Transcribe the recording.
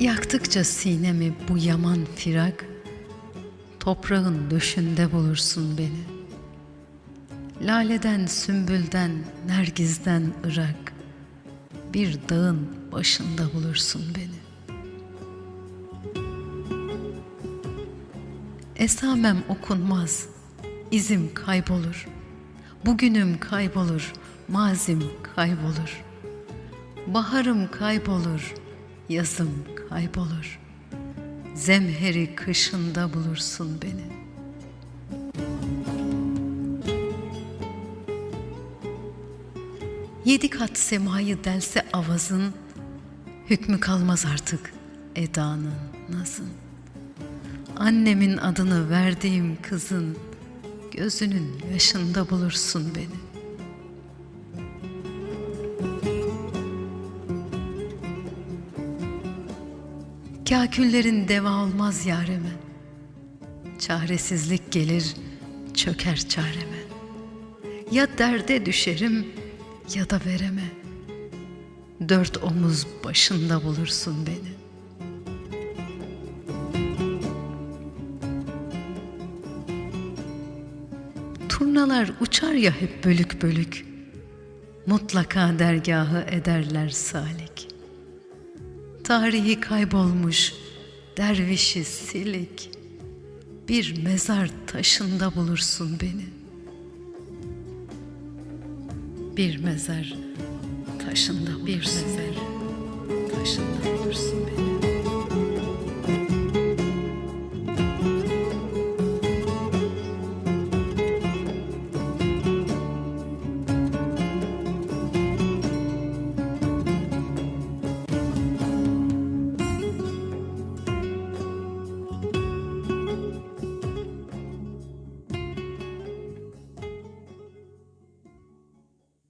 Yaktıkça sinemi bu yaman firak, toprağın döşünde bulursun beni. Laleden, sümbülden, nergizden ırak, bir dağın başında bulursun beni. Esamem okunmaz, izim kaybolur. Bugünüm kaybolur, mazim kaybolur. Baharım kaybolur, yazım kaybolur. Zemheri kışında bulursun beni. Yedi kat semayı delse avazın, hükmü kalmaz artık edanın, nazın. Annemin adını verdiğim kızın, gözünün yaşında bulursun beni. Kâküllerin deva olmaz yareme. Çaresizlik gelir, çöker çareme. Ya derde düşerim ya da vereme. Dört omuz başında bulursun beni. Turnalar uçar ya hep bölük bölük. Mutlaka dergahı ederler salik. Tarihi kaybolmuş dervişi silik. Bir mezar taşında bulursun beni. Bir mezar taşında bir mezar taşında bulursun beni.